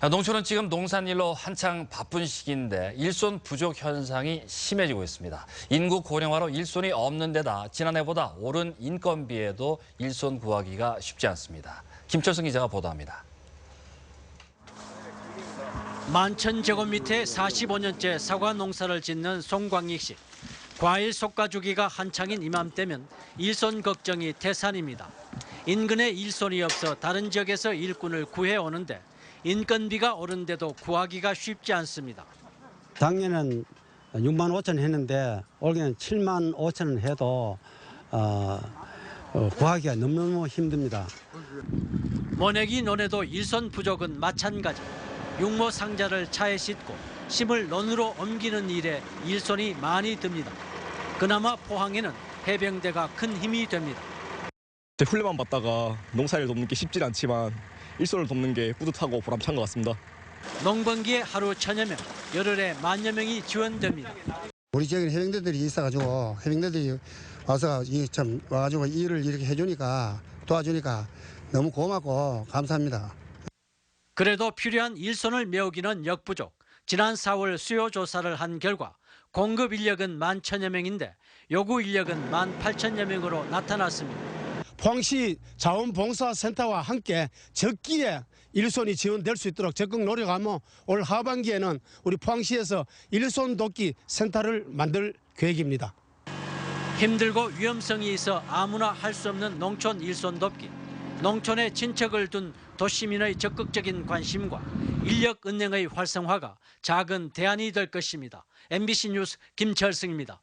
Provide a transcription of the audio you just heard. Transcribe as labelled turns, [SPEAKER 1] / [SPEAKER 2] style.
[SPEAKER 1] 농촌은 지금 농산일로 한창 바쁜 시기인데 일손 부족 현상이 심해지고 있습니다. 인구 고령화로 일손이 없는 데다 지난해보다 오른 인건비에도 일손 구하기가 쉽지 않습니다. 김철승 기자가 보도합니다.
[SPEAKER 2] 만천 제곱미터에 45년째 사과 농사를 짓는 송광익 씨. 과일 솎아주기가 한창인 이맘때면 일손 걱정이 태산입니다. 인근에 일손이 없어 다른 지역에서 일꾼을 구해오는데 인건비가 오른데도 구하기가 쉽지 않습니다.
[SPEAKER 3] 작년엔 6만 5천 했는데 올해는 7만 5천 해도 어, 어, 구하기가 너무너무 힘듭니다.
[SPEAKER 2] 모내기 논에도 일손 부족은 마찬가지. 육모 상자를 차에 싣고 심을 논으로 옮기는 일에 일손이 많이 듭니다. 그나마 포항에는 해병대가 큰 힘이 됩니다.
[SPEAKER 4] 제 훈련만 받다가 농사일 돕는 게 쉽진 않지만 일손을 돕는 게 뿌듯하고 보람찬 것 같습니다.
[SPEAKER 2] 농번기에 하루 천여 명, 열흘에 만여 명이 지원됩니다.
[SPEAKER 5] 우리 지역에 해병대들이 있어가지고 해병대들이 와서 이참 와가지고 일을 이렇게 해주니까 도와주니까 너무 고맙고 감사합니다.
[SPEAKER 2] 그래도 필요한 일손을 메우기는 역부족. 지난 4월 수요 조사를 한 결과 공급 인력은 만 천여 명인데 요구 인력은 만 팔천여 명으로 나타났습니다.
[SPEAKER 6] 포항시 자원봉사센터와 함께 적기에 일손이 지원될 수 있도록 적극 노력하며 올 하반기에는 우리 포항시에서 일손 돕기 센터를 만들 계획입니다.
[SPEAKER 2] 힘들고 위험성이 있어 아무나 할 수 없는 농촌 일손 돕기. 농촌에 친척을 둔 도시민의 적극적인 관심과 인력 은행의 활성화가 작은 대안이 될 것입니다. MBC 뉴스 김철승입니다.